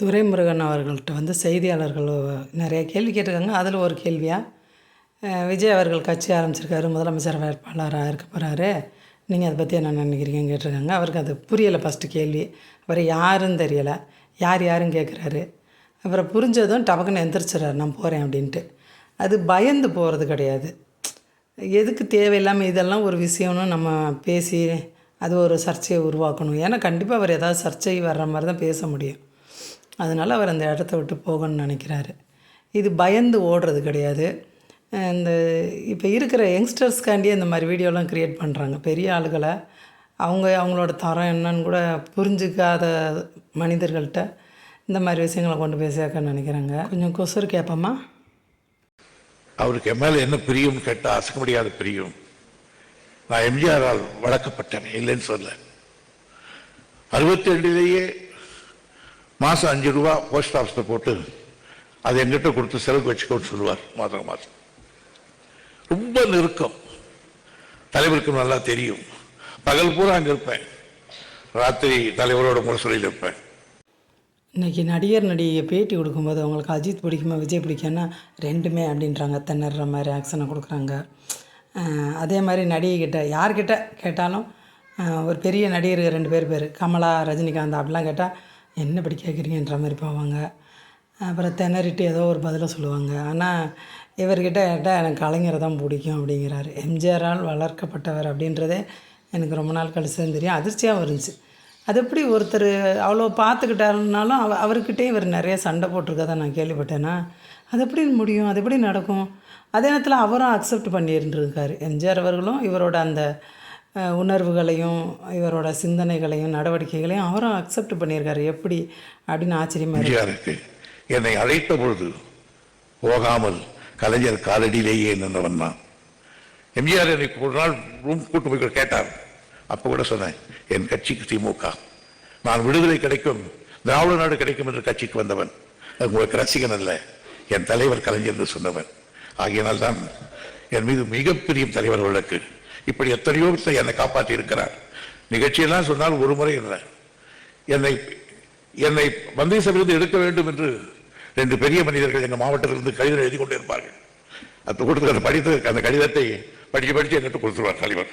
துரைமுருகன் அவர்கள்ட்ட வந்து செய்தியாளர்கள் நிறைய கேள்வி கேட்டிருக்காங்க. அதில் ஒரு கேள்வியாக விஜய் அவர்கள் கட்சி ஆரம்பிச்சிருக்காரு முதலமைச்சர் வேட்பாளராக இருக்க போகிறாரு நீங்கள் அதை பற்றி என்ன நினைக்கிறீங்கன்னு கேட்டிருக்காங்க. அவருக்கு அது புரியலை ஃபஸ்ட்டு கேள்வி. அவர் யாருன்னு தெரியலை. யார் யாருன்னு கேட்குறாரு. அப்புறம் புரிஞ்சதும் டபக்குன்னு எந்திரிச்சிடறாரு நான் போகிறேன் அப்படின்ட்டு. அது பயந்து போகிறது கிடையாது. எதுக்கு தேவையில்லாமல் இதெல்லாம் ஒரு விஷயம்னு நம்ம பேசி அது ஒரு சர்ச்சையை உருவாக்கணும். ஏன்னா கண்டிப்பாக அவர் ஏதாவது சர்ச்சை வர்ற மாதிரி தான் பேச முடியும். அதனால் அவர் அந்த இடத்த விட்டு போகணும்னு நினைக்கிறாரு. இது பயந்து ஓடுறது கிடையாது. இந்த இப்போ இருக்கிற யங்ஸ்டர்ஸ்க்காண்டியே இந்த மாதிரி வீடியோலாம் க்ரியேட் பண்ணுறாங்க பெரிய ஆளுகளை அவங்க அவங்களோட தரம் என்னன்னு கூட புரிஞ்சுக்காத மனிதர்கள்ட்ட இந்த மாதிரி விஷயங்களை கொண்டு போய் சேர்க்க நினைக்கிறாங்க. கொஞ்சம் கொசுறு கேட்போமா? அவருக்கு என் என்ன பிரியும் கேட்டால் அசைக்க முடியாத பிரியும். நான் எம்ஜிஆரால் வளர்க்கப்பட்டேன் இல்லைன்னு சொல்ல அறுபத்தி ரெண்டுலேயே மாதம் அஞ்சு ரூபா போஸ்ட் ஆஃபீஸில் போட்டு அது எங்கிட்ட கொடுத்து செலவுக்கு வச்சுக்கோன்னு சொல்லுவார் மாதம் மாதம். ரொம்ப நெருக்கம். தலைவருக்கு நல்லா தெரியும். பகல் பூரா அங்கே இருப்பேன். ராத்திரி தலைவரோட முரசொலியில் இருப்பேன். இன்றைக்கி நடிகர் நடிகை பேட்டி கொடுக்கும்போது அவங்களுக்கு அஜித் பிடிக்குமா விஜய் பிடிக்கும்னா ரெண்டுமே அப்படின்றாங்க. திணற மாதிரி ஆக்ஷனை கொடுக்குறாங்க. அதே மாதிரி நடிகைகிட்ட யார்கிட்ட கேட்டாலும் ஒரு பெரிய நடிகர் ரெண்டு பேர் பேர் கமலா ரஜினிகாந்த் அப்படிலாம் கேட்டால் என்ன இப்படி கேட்குறீங்கன்ற மாதிரி போவாங்க. அப்புறம் திணறிட்டு ஏதோ ஒரு பதிலை சொல்லுவாங்க. ஆனால் இவர்கிட்ட கேட்டால் எனக்கு கலைஞரை தான் பிடிக்கும் அப்படிங்கிறாரு. எம்ஜிஆரால் வளர்க்கப்பட்டவர் அப்படின்றதே எனக்கு ரொம்ப நாள் கழிச்சு தான் தெரியும். அதிர்ச்சியாகவும் இருந்துச்சு அது எப்படி ஒருத்தர் அவ்வளோ பார்த்துக்கிட்டாருனாலும் அவ அவர்கிட்டே இவர் நிறைய சண்டை போட்டிருக்கதை நான் கேள்விப்பட்டேன்னா அது எப்படி முடியும்? அது எப்படி நடக்கும்? அதே நேரத்தில் அவரும் அக்செப்ட் பண்ணியிருந்துருக்காரு. எம்ஜிஆர் அவர்களும் இவரோட அந்த உணர்வுகளையும் இவரோட சிந்தனைகளையும் நடவடிக்கைகளையும் அவரும் அக்செப்ட் பண்ணியிருக்காரு. எப்படி? அப்படின்னு ஆச்சரியமாக இருக்கு. என்னை அழைத்த பொழுது போகாமல் கலைஞர் காலடியிலேயே நின்றவன் தான் எம்ஜிஆர் என்னை ஒரு நாள் ரூம் கூட்டு போய் கேட்டார். அப்போ கூட சொன்னேன் என் கட்சிக்கு திமுக. நான் விடுதலை கிடைக்கும் திராவிட நாடு கிடைக்கும் என்று கட்சிக்கு வந்தவன். அது உங்களுக்கு ரசிகன் அல்ல. என் தலைவர் கலைஞர் என்று சொன்னவன். ஆகையினால் தான் என் மீது மிகப்பெரிய தலைவர்களுக்கு இப்படி எத்தனையோ என்னை காப்பாற்றி இருக்கிறார் நிகழ்ச்சியெல்லாம் சொன்னால் ஒரு முறை இல்லை என்னை என்னை மந்திரி சபையிலிருந்து எடுக்க வேண்டும் என்று ரெண்டு பெரிய மனிதர்கள் எங்கள் மாவட்டத்திலிருந்து கடிதம் எழுதி கொண்டு இருப்பார்கள் அது கொடுத்து படித்து அந்த கடிதத்தை படித்து படித்து என்கிட்ட கொடுத்துருவார் தலைவர்.